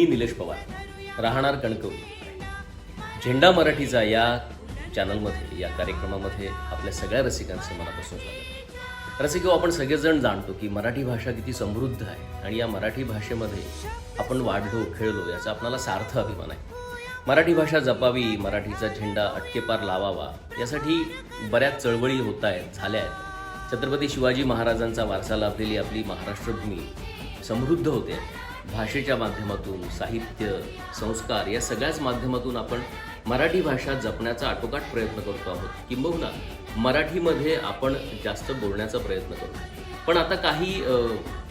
मी निलेश पवार. राहणार कणकवली. झेंडा मराठीचा या चॅनलमध्ये या कार्यक्रमामध्ये आपल्या सगळ्या रसिकांचं मनापासून स्वागत रसिको हो, आपण सगळेजण जाणतो की मराठी भाषा किती समृद्ध आहे आणि या मराठी भाषेमध्ये आपण वाढलो खेळलो याचा आपल्याला सार्थ अभिमान आहे. मराठी भाषा जपावी मराठीचा झेंडा अटकेपार लावावा यासाठी बऱ्याच चळवळी होत आहेत झाल्या आहेत. छत्रपती शिवाजी महाराजांचा वारसा लाभलेली आपली महाराष्ट्रभूमी समृद्ध होते. भाषेच्या माध्यमातून साहित्य संस्कार या सगळ्याच माध्यमातून आपण मराठी भाषा जपण्याचा आटोकाट प्रयत्न करतो आहोत. किंबहुना मराठीमध्ये आपण जास्त बोलण्याचा प्रयत्न करतो. पण आता काही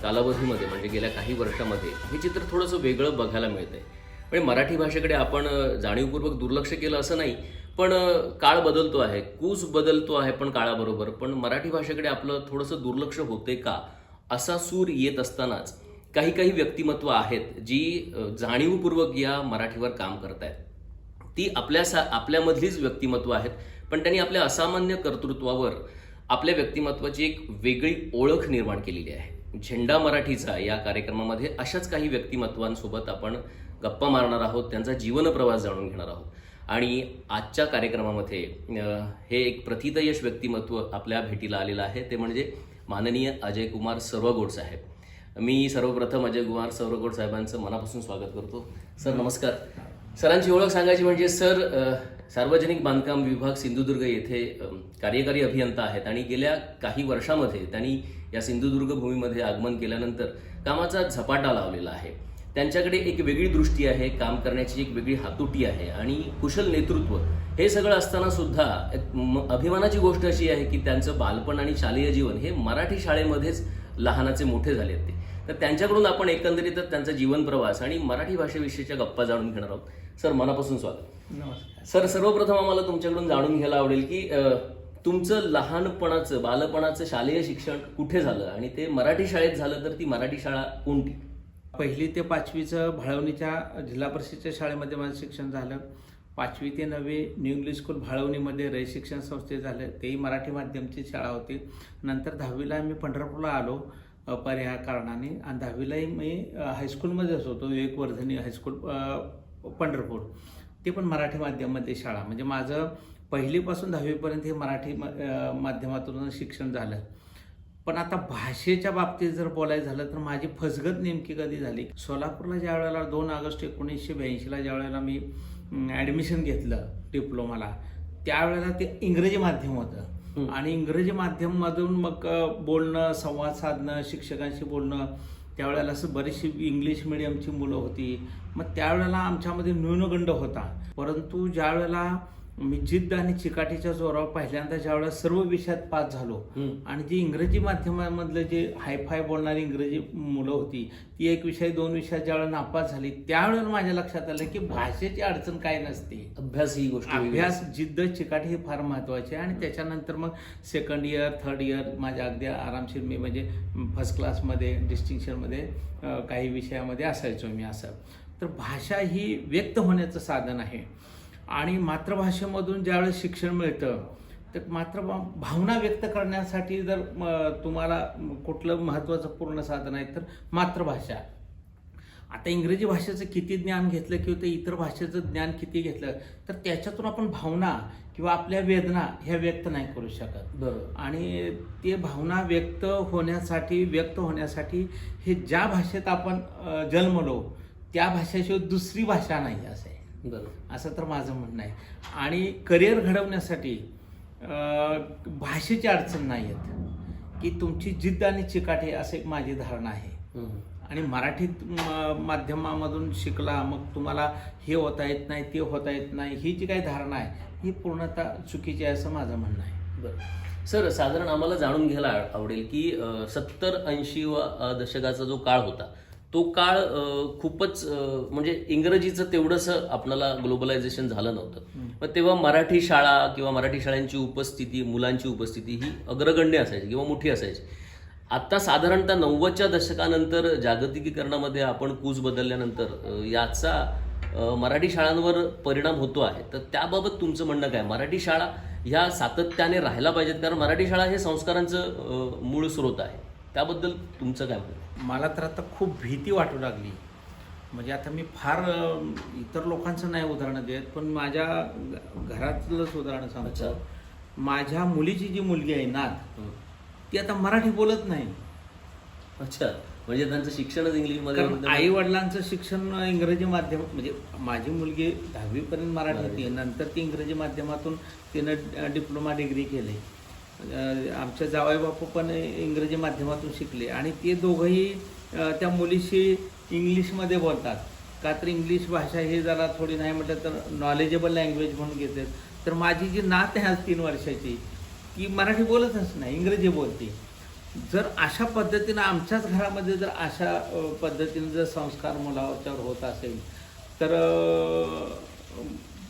कालावधीमध्ये म्हणजे गेल्या काही वर्षामध्ये हे चित्र थोडंसं वेगळं बघायला मिळतंय. म्हणजे मराठी भाषेकडे आपण जाणीवपूर्वक दुर्लक्ष केलं असं नाही पण काळ बदलतो आहे कूस बदलतो आहे पण काळाबरोबर. पण मराठी भाषेकडे आपलं थोडंसं दुर्लक्ष होते का? असा सूर येत असतानाच काही काही व्यक्तिमत्व आहेत जी जाणीवपूर्वक या मराठीवर काम करत आहेत ती आपल्या सा आपल्यामधलीच व्यक्तिमत्व आहेत पण त्यांनी आपल्या असामान्य कर्तृत्वावर आपल्या व्यक्तिमत्वाची एक वेगळी ओळख निर्माण केलेली आहे. झेंडा मराठीचा या कार्यक्रमामध्ये अशाच काही व्यक्तिमत्वांसोबत आपण गप्पा मारणार आहोत त्यांचा जीवनप्रवास जाणून घेणार आहोत. आणि आजच्या कार्यक्रमामध्ये हे एक प्रतितयश व्यक्तिमत्व आपल्या भेटीला आलेलं आहे ते म्हणजे माननीय अजय कुमार सर्वगोड साहेब. मी सर्वप्रथम अजय कुमार सौरगोड साहेबांचं मनापासून स्वागत करतो. सर नमस्कार. सरांची ओळख सांगायची म्हणजे सर सार्वजनिक बांधकाम विभाग सिंधुदुर्ग येथे कार्यकारी अभियंता आहेत आणि गेल्या काही वर्षामध्ये त्यांनी या सिंधुदुर्ग भूमीमध्ये आगमन केल्यानंतर कामाचा झपाटा लावलेला आहे. त्यांच्याकडे एक वेगळी दृष्टी आहे काम करण्याची एक वेगळी हातोटी आहे आणि कुशल नेतृत्व. हे सगळं असताना सुद्धा एक अभिमानाची गोष्ट अशी आहे की त्यांचं बालपण आणि शालेय जीवन हे मराठी शाळेमध्येच लहानाचे मोठे झाले आहेत ते. तर त्यांच्याकडून आपण एकंदरीतच त्यांचा जीवन प्रवास आणि मराठी भाषेविषयीच्या गप्पा जाणून घेणार आहोत. सर मनापासून स्वागत. नमस्कार. सर सर्वप्रथम आम्हाला तुमच्याकडून जाणून घ्यायला आवडेल की तुमचं लहानपणाचं बालपणाचं शालेय शिक्षण कुठे झालं आणि ते मराठी शाळेत झालं तर ती मराठी शाळा कोणती? पहिली ते पाचवीचं भाळवणीच्या जिल्हा परिषदेच्या शाळेमध्ये माझं शिक्षण झालं. पाचवी ते नववी न्यू इंग्लिश स्कूल भाळवणीमध्ये रय शिक्षण संस्थेत झालं. तेही मराठी माध्यमची शाळा होती. नंतर दहावीला मी पंढरपूरला आलो. पर्या पर्याय कारणाने. आणि दहावीलाही मी हायस्कूलमध्येच होतो. Vivekvardhini high school Pandharpur. ते पण मराठी माध्यमामध्ये शाळा. म्हणजे माझं पहिलीपासून दहावीपर्यंत हे मराठी म- माध्यमातून शिक्षण झालं. पण आता भाषेच्या बाबतीत जर बोलायचं झालं तर माझी फसगत नेमकी कधी झाली? सोलापूरला ज्या वेळेला दोन ऑगस्ट एकोणीसशे ब्याऐंशीला ज्या वेळेला मी ॲडमिशन घेतलं डिप्लोमाला त्यावेळेला ते इंग्रजी माध्यम होतं. आणि इंग्रजी माध्यमातून मग बोलणं संवाद साधणं शिक्षकांशी बोलणं त्यावेळेला असं बरीचशी इंग्लिश मिडियमची मुलं होती. मग त्यावेळेला आमच्यामध्ये न्यूनगंड होता. परंतु ज्या वेळेला मी जिद्द आणि चिकाटीच्या जोरावर पहिल्यांदा ज्यावेळेला सर्व विषयात पास झालो. आणि जी इंग्रजी माध्यमामधलं जे हायफाय बोलणारी इंग्रजी मुलं होती ती एक विषय दोन विषयात ज्यावेळेला नापास झाली त्यावेळेला माझ्या लक्षात आलं की भाषेची अडचण काय नसते. अभ्यास ही गोष्ट अभ्यास जिद्द चिकाटी हे फार महत्त्वाचे आहे. आणि त्याच्यानंतर मग सेकंड इयर थर्ड इयर माझ्या अगदी आरामशीर मी म्हणजे फर्स्ट क्लासमध्ये डिस्टिंक्शनमध्ये काही विषयामध्ये असायचो मी असं. तर भाषा ही व्यक्त होण्याचं साधन आहे. आणि मातृभाषेमधून ज्यावेळेस शिक्षण मिळतं तर मात्र भावना व्यक्त करण्यासाठी जर तुम्हाला कुठलं महत्त्वाचं पूर्ण साधन आहे तर मातृभाषा. आता इंग्रजी भाषेचं किती ज्ञान घेतलं किंवा ते इतर भाषेचं ज्ञान किती घेतलं तर त्याच्यातून आपण भावना किंवा आपल्या वेदना ह्या व्यक्त नाही करू शकत. बरोबर. आणि ते भावना व्यक्त होण्यासाठी व्यक्त होण्यासाठी हे ज्या भाषेत आपण जन्मलो त्या भाषेशिवाय दुसरी भाषा नाही असं. आहे असं तर माझं म्हणणं आहे. आणि करिअर घडवण्यासाठी भाषेची अडचण नाही येत. की तुमची जिद्द आणि चिकाटी असं एक माझी धारणा आहे. हं. आणि मराठीत माध्यमामधून शिकला मग तुम्हाला हे होता येत नाही ते होता येत नाही ही जी काही धारणा आहे ही पूर्णतः चुकीची आहे असं माझं म्हणणं आहे. बरं. सर साधारण आम्हाला जाणून घ्यायला आवडेल की सत्तर ऐंशी व दशकाचा जो काळ होता तो काळ खूपच म्हणजे इंग्रजीचं तेवढंसं आपल्याला ग्लोबलायझेशन झालं नव्हतं. मग तेव्हा मराठी शाळा किंवा मराठी शाळांची उपस्थिती मुलांची उपस्थिती ही अग्रगण्य असायची किंवा मोठी असायची. आता साधारणतः नव्वदच्या दशकानंतर जागतिकीकरणामध्ये आपण कूच बदलल्यानंतर याचा मराठी शाळांवर परिणाम होतो आहे. तर त्याबाबत तुमचं म्हणणं काय? मराठी शाळा ह्या सातत्याने राहायला पाहिजेत कारण मराठी शाळा हे संस्कारांचं मूळ स्रोत आहे. त्याबद्दल तुमचं काय म्हणणं? मला तर आता खूप भीती वाटू लागली. म्हणजे आता मी फार इतर लोकांचं नाही उदाहरणं देत पण माझ्या घरातलंच उदाहरण सांगतो. अच्छा. माझ्या मुलीची जी मुलगी आहे नात. ती आता मराठी बोलत नाही. अच्छा. म्हणजे त्यांचं शिक्षणच इंग्लिशमध्ये. आई वडिलांचं शिक्षण इंग्रजी माध्यम म्हणजे माझी मुलगी दहावीपर्यंत मराठी होती. नंतर ती इंग्रजी माध्यमातून तिनं डिप्लोमा डिग्री केली. आमच्या आमचे जावई बापू पण इंग्रजी माध्यमातून शिकले. आणि ते दोघंही त्या मुलीशी इंग्लिशमध्ये बोलतात. का तर इंग्लिश भाषा ही जरा थोडी नाही म्हटलं तर नॉलेजेबल लँग्वेज म्हणून घेते तर माझी जी नात आहे आज तीन वर्षाची ती मराठी बोलतच नाही इंग्रजी बोलते. जर अशा पद्धतीनं आमच्याच घरामध्ये जर अशा पद्धतीनं जर संस्कार मुलाच्यावर होत असेल तर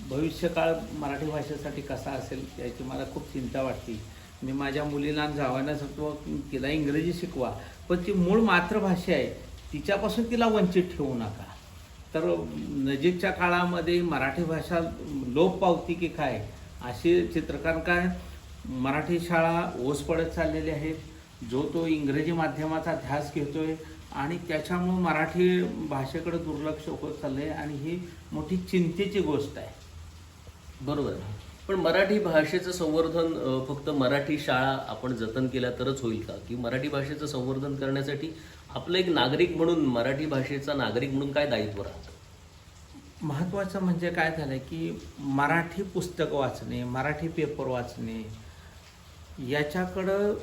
भविष्यकाळ मराठी भाषेसाठी कसा असेल याची मला खूप चिंता वाटते. मी माझ्या मुलीला आणि जावांना सांगतो तिला इंग्रजी शिकवा. पण ती मूळ मातृभाषा आहे. तिच्यापासून तिला वंचित ठेवू नका. तर नजीकच्या काळामध्ये मराठी भाषा लोप पावती की काय असे चित्रकार काय मराठी शाळा ओस पडत चाललेली आहेत जो तो इंग्रजी माध्यमाचा ध्यास घेतो आहे आणि त्याच्यामुळं मराठी भाषेकडे दुर्लक्ष होत चाललं आहे आणि ही मोठी चिंतेची गोष्ट आहे. बरोबर? आहे. पण मराठी भाषेचं संवर्धन फक्त मराठी शाळा आपण जतन केल्या तरच होईल का? की मराठी भाषेचं संवर्धन करण्यासाठी आपलं एक नागरिक म्हणून मराठी भाषेचा नागरिक म्हणून काय दायित्व राहतं? महत्त्वाचं म्हणजे काय झालं की मराठी पुस्तक वाचणे मराठी पेपर वाचणे याच्याकडं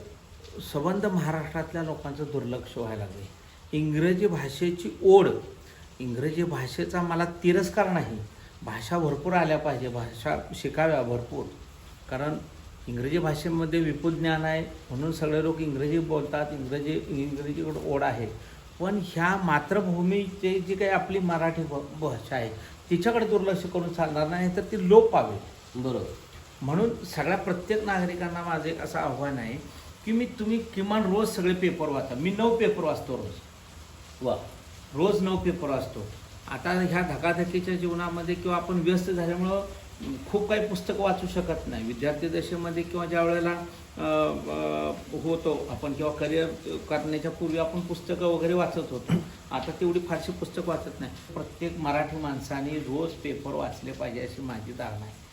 संबंध महाराष्ट्रातल्या लोकांचं दुर्लक्ष व्हायला लागले. इंग्रजी भाषेची ओढ इंग्रजी भाषेचा मला तिरस्कार नाही. भाषा भरपूर आल्या पाहिजे. भाषा शिकाव्या भरपूर. कारण इंग्रजी भाषेमध्ये विपुल ज्ञान आहे. म्हणून सगळे लोक इंग्रजी बोलतात. इंग्रजी इंग्रजीकडे ओढ आहे. पण ह्या मातृभूमीची जी काही आपली मराठी भाषा आहे तिच्याकडे दुर्लक्ष करून चालणार नाही तर ती लोप पावेल. बरोबर. म्हणून सगळ्या प्रत्येक नागरिकांना माझं एक असं आव्हान आहे की मी तुम्ही किमान रोज सगळे पेपर वाचा. मी नऊ पेपर वाचतो रोज. वा. रोज नऊ पेपर वाचतो. आता ह्या धकाधकीच्या जीवनामध्ये किंवा आपण व्यस्त झाल्यामुळं खूप काही पुस्तकं वाचू शकत नाही. विद्यार्थी दशेमध्ये किंवा ज्या वेळेला होतो आपण किंवा करिअर करण्याच्या पूर्वी आपण पुस्तकं वगैरे वाचत होतो. आता तेवढी फारशी पुस्तकं वाचत नाही. प्रत्येक मराठी माणसाने रोज पेपर वाचले पाहिजे अशी माझी धारणा आहे.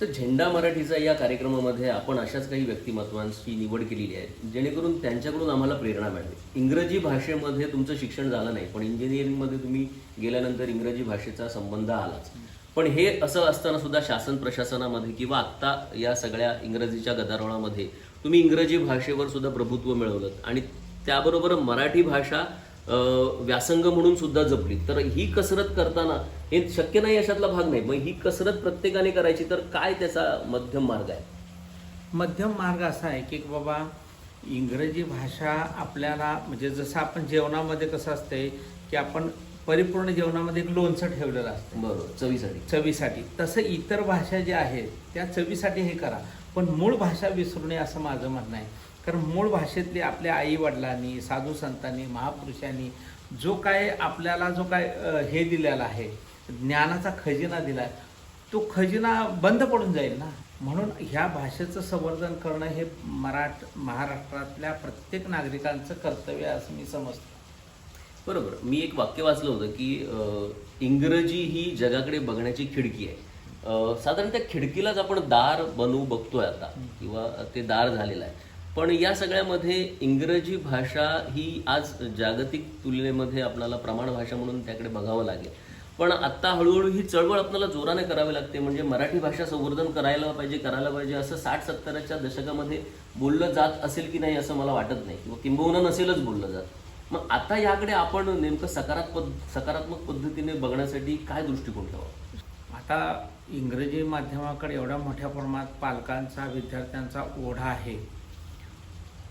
तर झेंडा मराठीचा या कार्यक्रमामध्ये आपण अशाच काही व्यक्तिमत्वांची निवड केलेली आहे जेणेकरून त्यांच्याकडून आम्हाला प्रेरणा मिळते. इंग्रजी भाषेमध्ये तुमचं शिक्षण झालं नाही पण इंजिनिअरिंगमध्ये तुम्ही गेल्यानंतर इंग्रजी भाषेचा संबंध आलाच. पण हे असं असताना सुद्धा शासन प्रशासनामध्ये किंवा आत्ता या सगळ्या इंग्रजीच्या गदारोळामध्ये तुम्ही इंग्रजी भाषेवर सुद्धा प्रभुत्व मिळवलं आणि त्याबरोबर मराठी भाषा व्यासंग म्हणून सुद्धा जपली. तर ही कसरत करताना हे शक्य नाही अशातला भाग नाही मग ही कसरत प्रत्येकाने करायची तर काय त्याचा मध्यम मार्ग आहे? मध्यम मार्ग असा आहे की बाबा इंग्रजी भाषा आपल्याला म्हणजे जसं आपण जेवणामध्ये कसं असतंय की आपण परिपूर्ण जेवणामध्ये एक लोणचं ठेवलेलं असतं. बरोबर चवीसाठी. चवीसाठी. तसं इतर भाषा ज्या आहेत त्या चवीसाठी हे करा. पण मूळ भाषा विसरू नये असं माझं म्हणणं आहे. कारण मूळ भाषेतले आपल्या आई वडिलांनी साधू संतांनी महापुरुषांनी जो काय आपल्याला जो काय हे दिलेला आहे ज्ञानाचा खजिना दिला आहे तो खजिना बंद पडून जाईल ना? म्हणून ह्या भाषेचं संवर्धन करणं हे मराठ महाराष्ट्रातल्या प्रत्येक नागरिकांचं कर्तव्य आहे असं मी समजतो. बरोबर. मी एक वाक्य वाचलं होतं की इंग्रजी ही जगाकडे बघण्याची खिडकी आहे. साधारण त्या खिडकीलाच आपण दार बनवू बघतोय आता किंवा ते दार झालेलं आहे. पण या सगळ्यामध्ये इंग्रजी भाषा ही आज जागतिक तुलनेमध्ये आपल्याला प्रमाण भाषा म्हणून त्याकडे बघावं लागेल. पण आत्ता हळूहळू ही चळवळ आपल्याला जोराने करावी लागते म्हणजे मराठी भाषा संवर्धन करायला पाहिजे करायला पाहिजे असं साठ सत्तराच्या दशकामध्ये बोललं जात असेल की नाही असं मला वाटत नाही. किंवा किंबहुना नसेलच बोललं जात. मग आता याकडे आपण नेमकं सकारात्मक सकारात्मक पद्धतीने बघण्यासाठी काय दृष्टिकोन ठेवा? आता इंग्रजी माध्यमाकडे एवढ्या मोठ्या प्रमाणात पालकांचा विद्यार्थ्यांचा ओढा आहे.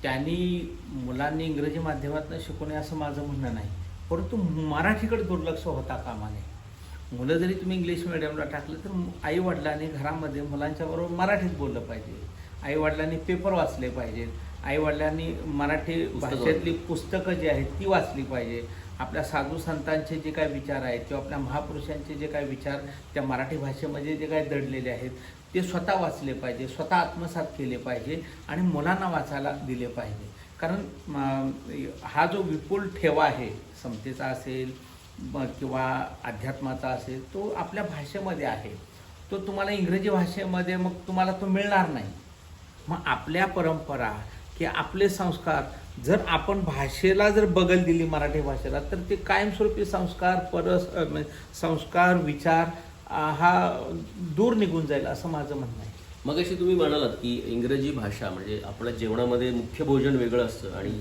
त्यांनी मुलांनी इंग्रजी माध्यमातून शिकू नये असं माझं म्हणणं नाही. परंतु मराठीकडे दुर्लक्ष होता कामा नये मुलं जरी तुम्ही इंग्लिश मिडियमला टाकलं तर आई वडिलांनी घरामध्ये मुलांच्या बरोबर मराठीत बोललं पाहिजे. आई वडिलांनी पेपर वाचले पाहिजेत. आई वडिलांनी मराठी भाषेतली पुस्तकं जी आहेत ती वाचली पाहिजे. आपल्या साधू संतांचे जे काय विचार आहेत किंवा आपल्या महापुरुषांचे जे काय विचार त्या मराठी भाषेमध्ये जे काय दडलेले आहेत ते स्वतः वाचले पाहिजे स्वतः आत्मसात केले पाहिजे आणि मुलांना वाचायला दिले पाहिजे. कारण हा जो विपुल ठेवा आहे समतेचा असेल किंवा अध्यात्माचा असेल तो आपल्या भाषेमध्ये आहे. तो तुम्हाला इंग्रजी भाषेमध्ये मग तुम्हाला तो मिळणार नाही. मग आपल्या परंपरा की आपले संस्कार जर आपण भाषेला जर बगल दिली मराठी भाषेला तर ते कायमस्वरूपी संस्कार परस संस्कार विचार हा दूर निघून जाईल असं माझं म्हणणं आहे. मग अशी तुम्ही म्हणालात की इंग्रजी भाषा म्हणजे आपल्या जेवणामध्ये मुख्य भोजन वेगळं असतं आणि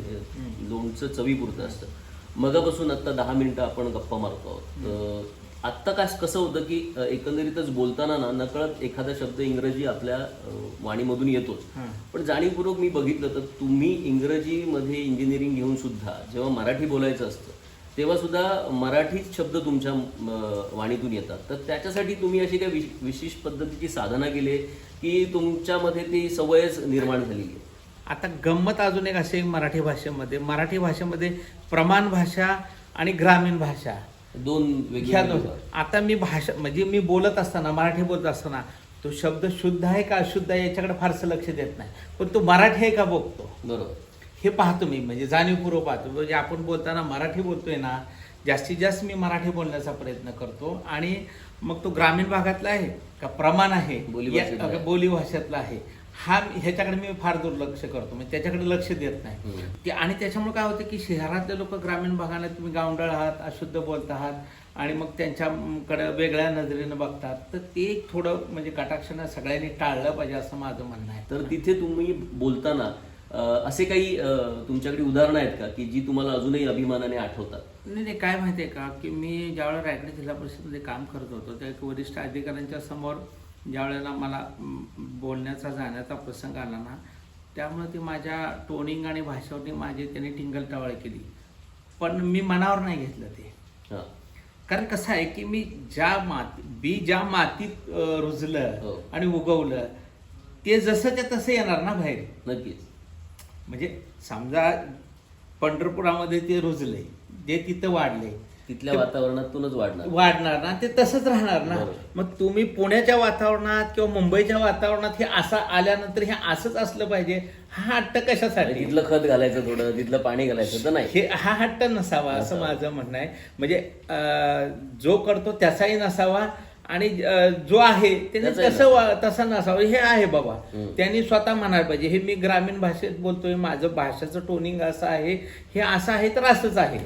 लोणचं चवीपुरतं असतं. मगापासून आत्ता दहा मिनिटं आपण गप्पा मारतो आहोत. तर आत्ता काय कसं होतं की एकंदरीतच बोलताना ना नकळत एखादा शब्द इंग्रजी आपल्या वाणीमधून येतोच. पण जाणीवपूर्वक मी बघितलं तर तुम्ही इंग्रजीमध्ये इंजिनिअरिंग घेऊन सुद्धा जेव्हा मराठी बोलायचं असतं तेव्हा सुद्धा मराठीच शब्द तुमच्या वाणीतून येतात. तर त्याच्यासाठी तुम्ही अशी काही विश- विशेष पद्धतीची साधना केली की तुमच्यामध्ये ती सवयच निर्माण झालेली आहे? आता गंमत अजून एक असे मराठी भाषेमध्ये. मराठी भाषेमध्ये प्रमाण भाषा आणि ग्रामीण भाषा. दोन वेगळ्या आता मी भाषा म्हणजे मी बोलत असताना मराठी बोलत असताना तो शब्द शुद्ध आहे का अशुद्ध आहे याच्याकडे फारसं लक्ष देत नाही. पण तो मराठी आहे का बघतो? बरोबर. हे पाहतो मी म्हणजे जाणीवपूर्वक पाहतो. म्हणजे आपण बोलताना मराठी बोलतोय ना जास्तीत जास्त मी मराठी बोलण्याचा प्रयत्न करतो. आणि मग तो ग्रामीण भागातला आहे का प्रमाण आहे. बोली भाषेतला आहे. हा ह्याच्याकडे मी फार दुर्लक्ष करतो. म्हणजे त्याच्याकडे लक्ष देत नाही. ते आणि त्याच्यामुळे काय होतं की शहरातले लोक ग्रामीण भागाला तुम्ही गावंडळ आहात अशुद्ध बोलत आहात आणि मग त्यांच्याकडे वेगळ्या नजरेनं बघतात. तर ते एक थोडं म्हणजे कटाक्षानं सगळ्यांनी टाळलं पाहिजे असं माझं म्हणणं आहे. तर तिथे तुम्ही बोलताना असे काही तुमच्याकडे उदाहरणं आहेत का की जी तुम्हाला अजूनही अभिमानाने आठवतात? नाही नाही काय माहिती आहे का की मी ज्यावेळेला रायगड जिल्हा परिषदेमध्ये काम करत होतो त्या एक वरिष्ठ अधिकाऱ्यांच्या समोर ज्यावेळेला मला बोलण्याचा जाण्याचा प्रसंग आला ना त्यामुळे ते माझ्या टोनिंग आणि भाषेवरती माझी त्यांनी टिंगलटावळ केली. पण मी मनावर नाही घेतलं ते. कारण कसं आहे की मी ज्या माती बी ज्या मातीत रुजलं हो. आणि उगवलं ते जसं ते तसं येणार ना बाहेर. नक्कीच. म्हणजे समजा पंढरपुरामध्ये ते रुजले ते तिथं वाढले. तिथल्या वातावरणातूनच वाढणार. वाढणार ना ते तसंच राहणार ना. मग तुम्ही पुण्याच्या वातावरणात किंवा मुंबईच्या वातावरणात हे असं आल्यानंतर हे असंच असलं पाहिजे? हा हट्ट कशासाठी? तिथलं खत घालायचं थोडं तिथलं पाणी घालायचं तर नाही. हे हा हट्ट नसावा असं. माझं म्हणणं आहे. म्हणजे जो करतो त्याचाही नसावा. आणि जो आहे त्याने त्याचाही तसं नसावा. हे आहे बाबा. त्यांनी स्वतः म्हणायला पाहिजे हे मी ग्रामीण भाषेत बोलतोय माझं भाषेचं टोनिंग असं आहे हे असं आहे तर असंच आहे.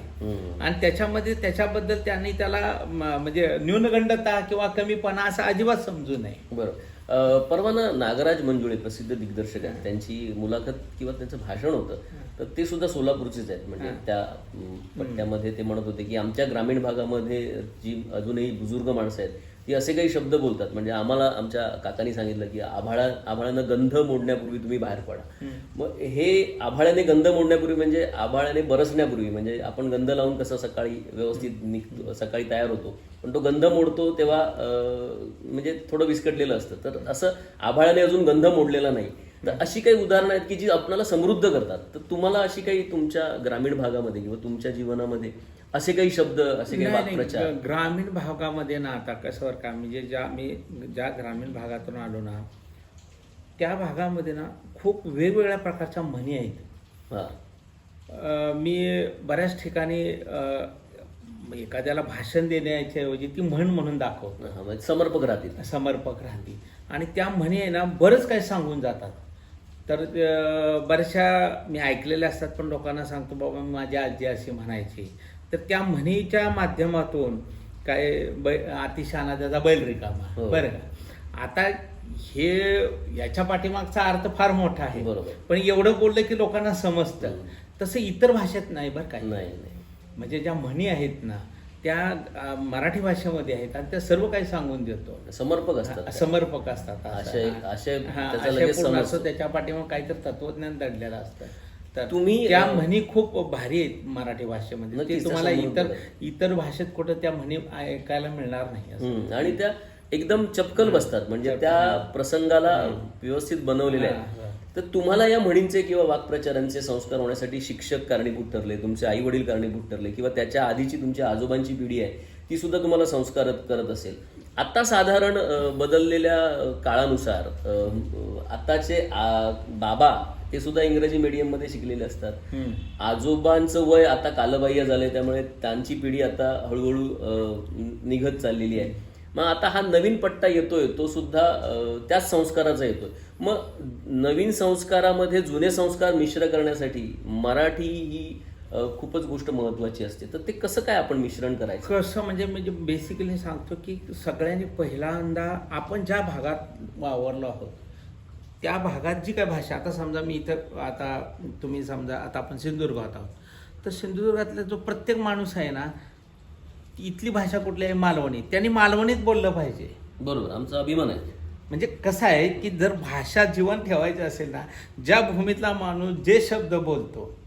आणि त्याच्यामध्ये त्याच्याबद्दल त्यांनी त्याला म्हणजे न्यूनगंडता किंवा कमीपणा असं अजिबात समजू नये. बरं. अ, परवा ना नागराज मंजुळे प्रसिद्ध दिग्दर्शक आहेत. त्यांची मुलाखत किंवा त्यांचं भाषण होतं तर ते सुद्धा सोलापूरचेच आहेत. म्हणजे. त्या पट्ट्यामध्ये ते म्हणत होते की आमच्या ग्रामीण भागामध्ये जी अजूनही बुजुर्ग माणसं आहेत ती असे काही शब्द बोलतात. म्हणजे आम्हाला आमच्या काकांनी सांगितलं की आभाळा आभाळानं गंध मोडण्यापूर्वी तुम्ही बाहेर पडा. मग हे आभाळाने गंध मोडण्यापूर्वी म्हणजे आभाळाने बरसण्यापूर्वी म्हणजे आपण गंध लावून कसं सकाळी व्यवस्थित निघतो सकाळी तयार होतो. पण तो गंध मोडतो तेव्हा म्हणजे थोडं विस्कटलेलं असतं. तर असं आभाळाने अजून गंध मोडलेला नाही. तर अशी काही उदाहरणं आहेत की जी आपल्याला समृद्ध करतात. तर तुम्हाला अशी काही तुमच्या ग्रामीण भागामध्ये किंवा तुमच्या जीवनामध्ये असे काही शब्द असे काही नाही, वाक्प्रचार. ग्रामीण भागामध्ये ना आता कसं बरं का म्हणजे ज्या मी ज्या ग्रामीण भागातून आलो ना त्या भागामध्ये ना खूप वेगवेगळ्या प्रकारच्या म्हणी आहेत. हा. अं, मी बऱ्याच ठिकाणी अं, एखाद्याला भाषण देण्याच्या ऐवजी ती म्हण म्हणून दाखवतो. हा, म्हणजे समर्पक राहतील. समर्पक राहते आणि त्या म्हणी आहे ना बरंच काही सांगून जातात. तर अं, बऱ्याचशा मी ऐकलेल्या असतात पण लोकांना सांगतो बाबा माझी आजी अशी म्हणायची. तर त्या म्हणीच्या माध्यमातून काय बै अतिशहाणा त्याचा बैल रिकामा हो. बरं का? आता हे याच्या पाठीमागचा अर्थ फार मोठा आहे. बरोबर. पण एवढं बोललं की लोकांना समजतं. तसं इतर भाषेत नाही बरं काय नाही म्हणजे ज्या म्हणी आहेत ना त्या मराठी भाषेमध्ये आहेत आणि त्या सर्व काही सांगून देतो. समर्पक असतात. समर्पक असतात. असतो. त्याच्या पाठीमाग काहीतरी तत्वज्ञान दडलेलं असतं. तुम्ही, त्या म्हणी खूप भारी आहेत मराठी भाषेमध्ये. ते तुम्हाला इतर इतर भाषेत कुठं त्या म्हणी ऐकायला मिळणार नाही आणि त्या एकदम चपकल बसतात. म्हणजे त्या प्रसंगाला व्यवस्थित बनवलेल्या आहेत. तर तुम्हाला या म्हणींचे किंवा वाक्प्रचारांचे संस्कार होण्यासाठी शिक्षक कारणीभूत ठरले तुमचे आई वडील कारणीभूत ठरले किंवा त्याच्या आधीची तुमच्या आजोबांची पिढी आहे ती सुद्धा तुम्हाला संस्कार करत असेल. आता साधारण बदललेल्या काळानुसार अ, आताचे आ, बाबा ते सुद्धा इंग्रजी medium मध्ये शिकलेले असतात. आजोबांचं वय आता कालबाह्य झालंय त्यामुळे त्यांची पिढी आता हळूहळू निघत चाललेली आहे. मग आता हा नवीन पट्टा येतोय तो सुद्धा त्याच संस्काराचा येतोय. मग नवीन संस्कारामध्ये जुने संस्कार मिश्र करण्यासाठी मराठी ही खूपच गोष्ट महत्वाची असते. तर ते कसं काय आपण मिश्रण करायचं? कसं म्हणजे म्हणजे बेसिकली सांगतो की सगळ्यांनी पहिल्यांदा आपण ज्या भागात वावरलो आहोत त्या भागात जी काय भाषा आता समजा मी इथं आता तुम्ही समजा आता आपण सिंधुदुर्गात आहोत तर सिंधुदुर्गातला जो प्रत्येक माणूस आहे ना इथली भाषा कुठली आहे? मालवणी. त्यांनी मालवणीत बोललं पाहिजे. बरोबर आमचा अभिमान आहे. म्हणजे कसं आहे की जर भाषा जीवन ठेवायची असेल ना ज्या भूमीतला माणूस जे शब्द बोलतो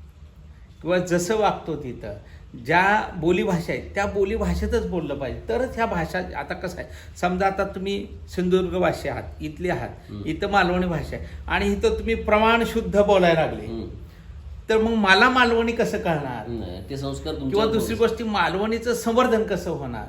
किंवा जसं वागतो तिथं ज्या बोलीभाषा आहेत त्या बोलीभाषेतच बोललं पाहिजे. तरच ह्या भाषा आता कसं आहे समजा आता तुम्ही सिंधुदुर्ग भाषे आहात इथले आहात इथं मालवणी भाषा आहे आणि इथं तुम्ही प्रमाण शुद्ध बोलायला लागले. तर मग मला मालवणी कसं कळणार? ते संस्कार किंवा दुसरी गोष्ट मालवणीचं संवर्धन कसं होणार?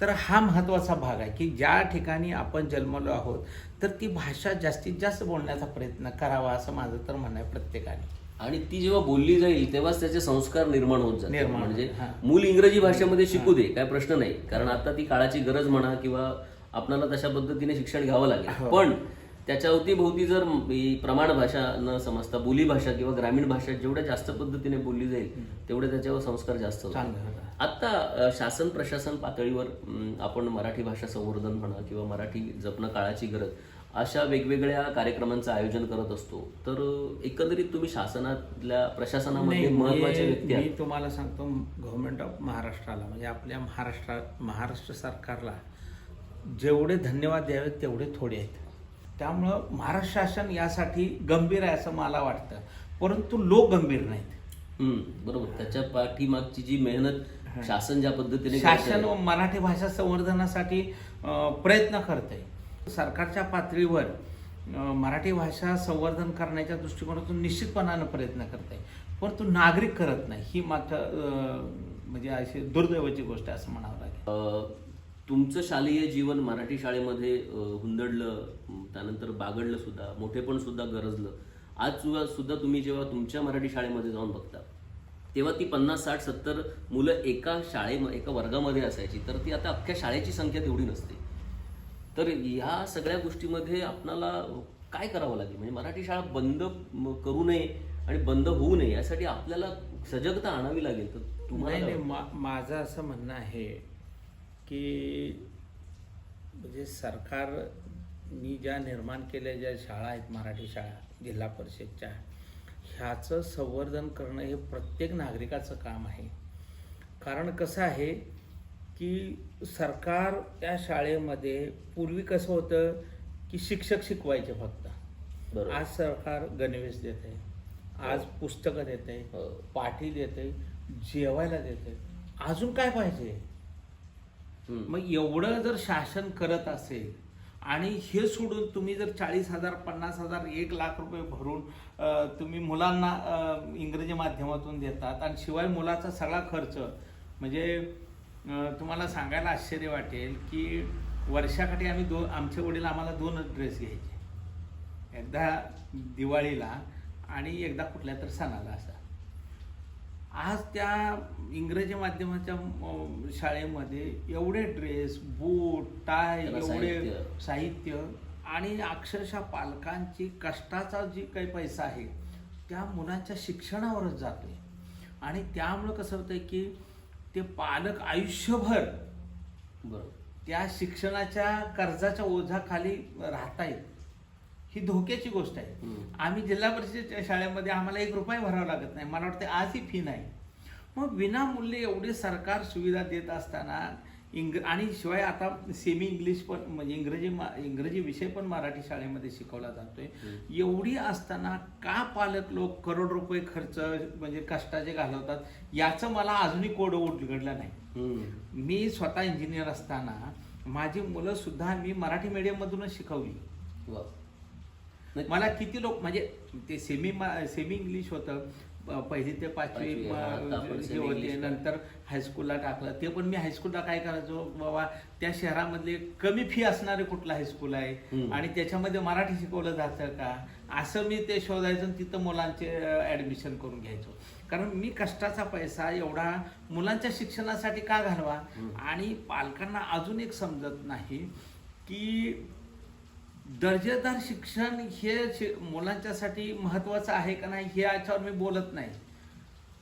तर हा महत्त्वाचा भाग आहे की ज्या ठिकाणी आपण जन्मलो आहोत तर ती भाषा जास्तीत जास्त बोलण्याचा प्रयत्न करावा असं माझं तर म्हणणं आहे प्रत्येकाने. आणि ती जेव्हा बोलली जाईल तेव्हाच त्याचे संस्कार निर्माण होत जातात. निर्माण म्हणजे हा. मूल इंग्रजी भाषेमध्ये शिकू दे काय प्रश्न नाही. कारण आता ती काळाची गरज म्हणा किंवा आपल्याला तशा पद्धतीने शिक्षण घ्यावं लागेल. हो. पण त्याच्या अवतीभोवती जर ही प्रमाण भाषा न समजता बोली भाषा किंवा ग्रामीण भाषा जेवढ्या जास्त पद्धतीने बोलली जाईल तेवढे त्याच्यावर संस्कार जास्त होतात. चांगलं होतं. आता अ, शासन प्रशासन पातळीवर म, आपण मराठी भाषा संवर्धन म्हणा किंवा मराठी जपणं काळाची गरज अशा वेगवेगळ्या कार्यक्रमांचं आयोजन करत असतो. तर एकंदरीत तुम्ही शासनातल्या प्रशासनामध्ये नाही, महत्त्वाचे मी- व्यक्ती मी तुम्हाला सांगतो गव्हर्नमेंट ऑफ महाराष्ट्राला म्हणजे आपल्या महाराष्ट्रा महाराष्ट्र सरकारला जेवढे धन्यवाद द्यावे तेवढे थोडे आहेत. त्यामुळं महाराष्ट्र शासन यासाठी गंभीर आहे असं मला वाटतं. परंतु लोक गंभीर नाहीत. बरोबर. त्याच्या पाठीमागची जी मेहनत शासन ज्या पद्धतीने शासन व मराठी भाषा संवर्धनासाठी प्रयत्न करत आहे सरकारच्या पातळीवर मराठी भाषा संवर्धन करण्याच्या दृष्टिकोनातून निश्चितपणानं प्रयत्न करत. आहे परंतु नागरिक करत नाही. ही मात्र म्हणजे अशी दुर्दैवाची गोष्ट आहे असं म्हणावं लागेल. तुमचं शालेय जीवन मराठी शाळेमध्ये हुंदडलं त्यानंतर बागडलं सुद्धा मोठेपण सुद्धा गरजलं. आज सुद्धा सुद्धा तुम्ही जेव्हा तुमच्या मराठी शाळेमध्ये जाऊन बघता तेव्हा ती पन्नास साठ सत्तर मुलं एका शाळे एका वर्गामध्ये असायची. तर ती आता अख्ख्या शाळेची संख्या तेवढी नसते. तर ह्या सगळ्या गोष्टीमध्ये आपणाला काय करावं लागेल? म्हणजे मराठी शाळा बंद करू नये आणि बंद होऊ नये यासाठी आपल्याला सजगता आणावी लागेल. तर तुम्हाला मा- माझं असं म्हणणं आहे की म्हणजे सरकारनी ज्या निर्माण केलेल्या ज्या शाळा आहेत मराठी शाळा जिल्हा परिषदच्या ह्याचं संवर्धन करणं हे प्रत्येक नागरिकाचं काम आहे. कारण कसं आहे की सरकार त्या शाळेमध्ये पूर्वी कसं होतं की शिक्षक शिकवायचे फक्त. आज सरकार गणवेश देते आज पुस्तकं देते हो. पाठी देते जेवायला देते अजून काय पाहिजे. मग एवढं जर शासन करत असेल आणि हे सोडून तुम्ही जर चाळीस हजार पन्नास हजार एक लाख रुपये भरून तुम्ही मुलांना इंग्रजी माध्यमातून देतात आणि शिवाय मुलाचा सगळा खर्च म्हणजे तुम्हाला सांगायला आश्चर्य वाटेल की वर्षाकाठी आम्ही दोन आमचे वडील आम्हाला दोनच ड्रेस घ्यायचे. एकदा दिवाळीला आणि एकदा कुठल्या तर सणाला असा. आज त्या इंग्रजी माध्यमाच्या शाळेमध्ये एवढे ड्रेस बूट टाय एवढे साहित्य. आणि अक्षरशः पालकांची कष्टाचा जी काही पैसा आहे त्या मुलांच्या शिक्षणावरच जातोय. आणि त्यामुळं कसं होतंय की ते पालक आयुष्यभर बरोबर. त्या शिक्षणाच्या कर्जाच्या ओझाखाली राहत आहेत ही धोक्याची गोष्ट आहे. आम्ही जिल्हा परिषदेच्या शाळेमध्ये आम्हाला एक रुपया भरावा लागत नाही. मला वाटतं आजही फी नाही. मग विनामूल्य एवढी सरकार सुविधा देत असताना इंग आणि शिवाय आता सेमी इंग्लिश पण म्हणजे इंग्रजी मा- इंग्रजी विषय पण मराठी शाळेमध्ये शिकवला जातोय. एवढी असताना का पालक लोक करोड रुपये खर्च म्हणजे कष्टाचे घालवतात याचं मला अजूनही कोड उलगडलं नाही. मी स्वतः इंजिनियर असताना माझी मुलं सुद्धा मी मराठी मीडियम मधूनच शिकवली. मला किती लोक म्हणजे ते सेमी सेमी इंग्लिश होतं पहिली ते पाचवी पाचवी, हा, आपण हे होते. नंतर हायस्कूलला टाकलं. ते पण मी हायस्कूलला काय करायचो? बाबा त्या शहरामधले कमी फी असणारे कुठलं हायस्कूल आहे? हम्म. आणि त्याच्यामध्ये मराठी शिकवलं जातं का? असं मी ते शोधायचं आणि तिथं मुलांचे ऍडमिशन करून घ्यायचो. कारण मी कष्टाचा पैसा एवढा मुलांच्या शिक्षणासाठी का घालवा? आणि पालकांना अजून एक समजत नाही की दर्जेदार शिक्षण हे शि- मुलांच्यासाठी महत्वाचं आहे का नाही हे याच्यावर मी बोलत नाही.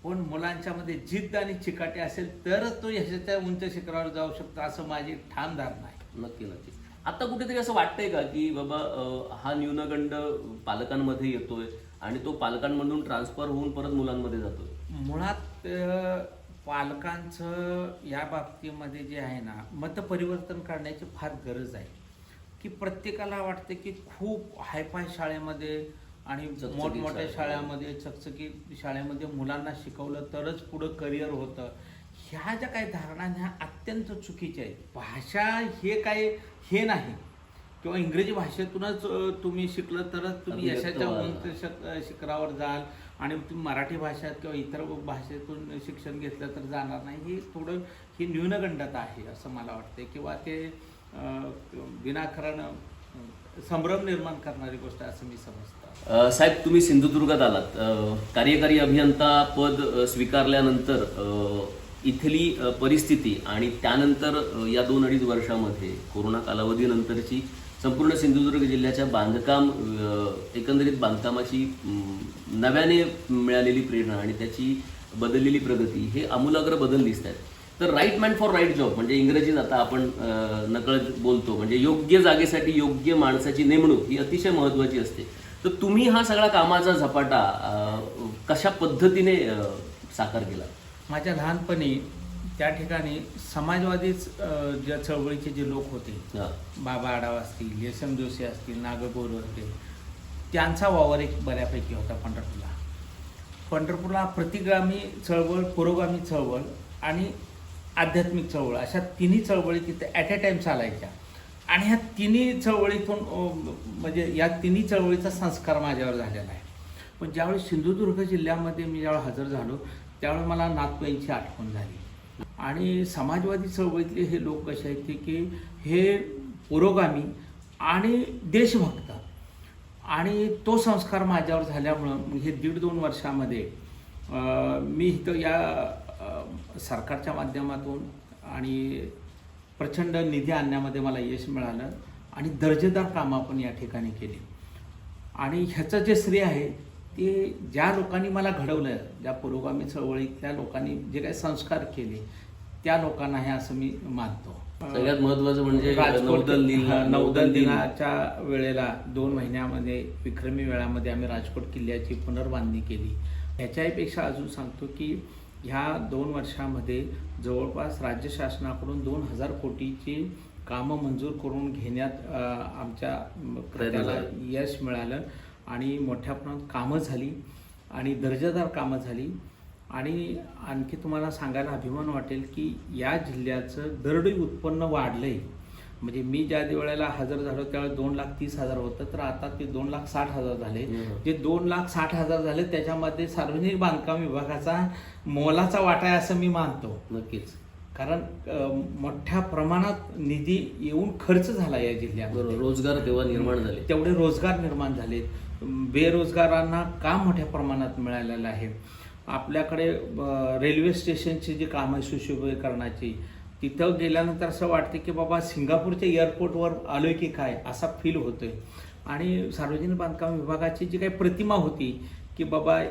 पण मुलांच्यामध्ये जिद्द आणि चिकाटी असेल तरच तो यशाच्या उंच शिखरावर जाऊ शकतो असं माझी ठाम धारणा आहे. नक्की नक्की. आता कुठेतरी असं वाटतंय का की बाबा हा न्यूनगंड पालकांमध्ये येतोय आणि तो पालकांमधून ट्रान्सफर होऊन परत मुलांमध्ये जातोय? मुळात पालकांचं या बाबतीमध्ये जे आहे ना मतपरिवर्तन करण्याची फार गरज आहे. की प्रत्येकाला वाटते की खूप हायफाय शाळेमध्ये आणि मोठमोठ्या. शाळेमध्ये. चकचकीत शाळेमध्ये मुलांना शिकवलं तरच पुढं करिअर होतं. ह्या ज्या काही धारणा ह्या अत्यंत चुकीच्या आहेत. भाषा हे काय हे नाही. किंवा इंग्रजी भाषेतूनच तुम्ही शिकलं तरच तुम्ही यशाच्या. उंच शिखरावर जाल आणि तुम्ही मराठी भाषेत किंवा इतर भाषेतून शिक्षण घेतलं तर जाणार नाही. ही थोडं ही न्यूनगंडता आहे असं मला वाटते किंवा ते विनाकारण संभ्रम निर्माण करणारी गोष्ट आहे असं मी समजतो. साहेब तुम्ही सिंधुदुर्गात आलात. कार्यकारी अभियंता पद स्वीकारल्यानंतर इथली परिस्थिती आणि त्यानंतर या दोन अडीच वर्षामध्ये कोरोना कालावधीनंतरची संपूर्ण सिंधुदुर्ग जिल्ह्याच्या बांधकाम एकंदरीत बांधकामाची नव्याने मिळालेली प्रेरणा आणि त्याची बदललेली प्रगती हे आमूलाग्र बदल दिसत आहेत तर right man for right job म्हणजे इंग्रजीत आता आपण नकळत बोलतो. म्हणजे योग्य जागेसाठी योग्य माणसाची नेमणूक ही अतिशय महत्त्वाची असते. तर तुम्ही हा सगळा कामाचा झपाटा कशा पद्धतीने साकार केला? माझ्या लहानपणी त्या ठिकाणी समाजवादीच ज्या चळवळीचे जे लोक होते. बाबा आडाव असतील यशम जोशी असतील नागपूर होते त्यांचा वावर एक बऱ्यापैकी होता पंढरपूरला. पंढरपूरला प्रतिगामी चळवळ पुरोगामी चळवळ आणि आध्यात्मिक चळवळ. अशा तिन्ही चळवळी तिथे ॲट अ टाईम चालायच्या. आणि ह्या तिन्ही चळवळीतून म्हणजे या तिन्ही चळवळीचा संस्कार माझ्यावर झालेला आहे. पण ज्यावेळी सिंधुदुर्ग जिल्ह्यामध्ये मी ज्यावेळी हजर झालो त्यावेळी मला नातवाईंची आठवण झाली. आणि समाजवादी चळवळीतले हे लोक कसे आहेत की हे पुरोगामी आणि देशभक्त. आणि तो संस्कार माझ्यावर झाल्यामुळं हे दीड दोन वर्षामध्ये मी इथं या सरकारच्या माध्यमातून आणि प्रचंड निधी आणण्यामध्ये मला यश मिळालं आणि दर्जेदार कामं आपण या ठिकाणी केली. आणि ह्याचं जे श्रेय आहे ते ज्या लोकांनी मला घडवलं ज्या पुरोगामी चळवळीतल्या लोकांनी जे काही संस्कार केले त्या लोकांना हे असं मी मानतो. सगळ्यात महत्वाचं म्हणजे राजकोट नौदल दिन नौदल दिन दिनाच्या वेळेला दोन महिन्यामध्ये विक्रमी वेळामध्ये आम्ही राजकोट किल्ल्याची पुनर्बांधणी केली. ह्याच्याहीपेक्षा अजून सांगतो की ह्या दोन वर्षामध्ये जवळपास राज्य शासनाकडून दोन हजार कोटीची कामं मंजूर करून घेण्यात आमच्या झाले. यश मिळालं आणि मोठ्या प्रमाणात कामं झाली आणि दर्जेदार कामं झाली आणि आणखी तुम्हाला सांगायला अभिमान वाटेल की या जिल्ह्याचं दरडोई उत्पन्न वाढलंय म्हणजे मी ज्या वेळेला हजर झालो त्यावेळेस दोन लाख तीस हजार होतं तर आता ते दोन लाख साठ हजार झाले. जे दोन लाख साठ हजार झाले त्याच्यामध्ये सार्वजनिक बांधकाम विभागाचा मोलाचा वाटा आहे असं मी मानतो. नक्कीच. कारण मोठ्या प्रमाणात निधी येऊन खर्च झाला या बरोबर. रोजगार तेव्हा निर्माण झाले. तेवढे रोजगार निर्माण झालेत. बेरोजगारांना काम मोठ्या प्रमाणात मिळालेलं आहे? आपल्याकडे रेल्वे स्टेशनची जी कामं आहे सुशोभीकरणाची तिथं गेल्यानंतर असं वाटतं की बाबा सिंगापूरच्या एअरपोर्टवर आलोय की काय असा फील होतोय. आणि सार्वजनिक बांधकाम विभागाची जी काही प्रतिमा होती की बाबा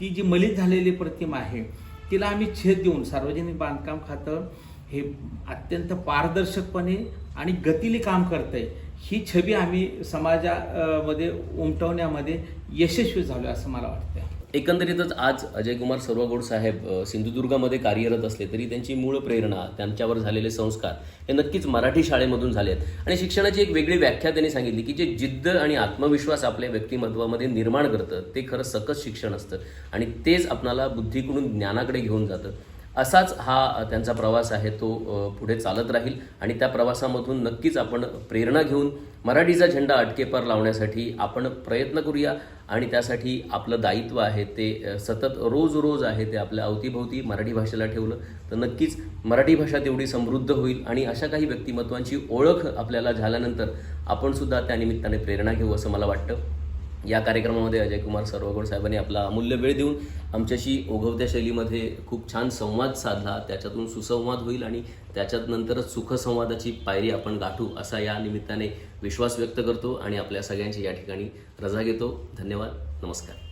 ती जी मलित झालेली प्रतिमा आहे तिला आम्ही छेद देऊन सार्वजनिक बांधकाम खातं हे अत्यंत पारदर्शकपणे आणि गतीने काम करतंय ही छबी आम्ही समाजामध्ये उमटवण्यामध्ये यशस्वी झालो असं मला वाटतं. एकंदरीतच आज अजय कुमार सर्वगोड साहेब सिंधुदुर्गामध्ये कार्यरत असले तरी त्यांची मूळ प्रेरणा त्यांच्यावर झालेले संस्कार हे नक्कीच मराठी शाळेमधून झाले आहेत. आणि शिक्षणाची एक वेगळी व्याख्या त्यांनी सांगितली की जे जिद्द आणि आत्मविश्वास आपल्या व्यक्तिमत्वामध्ये निर्माण करतं ते खरं सकस शिक्षण असतं. आणि तेच आपणाला बुद्धीकडून ज्ञानाकडे घेऊन जातं. असाच हा त्यांचा प्रवास आहे तो पुढे चालत राहील. आणि त्या प्रवासामधून नक्कीच आपण प्रेरणा घेऊन मराठीचा झेंडा अटकेपार लावण्यासाठी आपण प्रयत्न करूया. आणि त्यासाठी आपलं दायित्व आहे ते सतत रोज रोज आहे ते आपल्या अवतीभोवती मराठी भाषेला ठेवलं. तर नक्कीच मराठी भाषा तेवढी समृद्ध होईल. आणि अशा काही व्यक्तिमत्वांची ओळख आपल्याला झाल्यानंतर आपण सुद्धा त्या निमित्ताने प्रेरणा घेऊ असं मला वाटतं. या कार्यक्रमामध्ये अजय कुमार सर्वगोड साहेबांनी आपला अमूल्य वेळ देऊन आमच्याशी ओघवत्या शैलीमध्ये खूप छान संवाद साधला. त्याच्यातून सुसंवाद होईल आणि त्याच्यात नंतरच सुखसंवादाची पायरी आपण गाठू असा या निमित्ताने विश्वास व्यक्त करतो आणि आपल्या सगळ्यांची या ठिकाणी रजा घेतो. धन्यवाद. नमस्कार.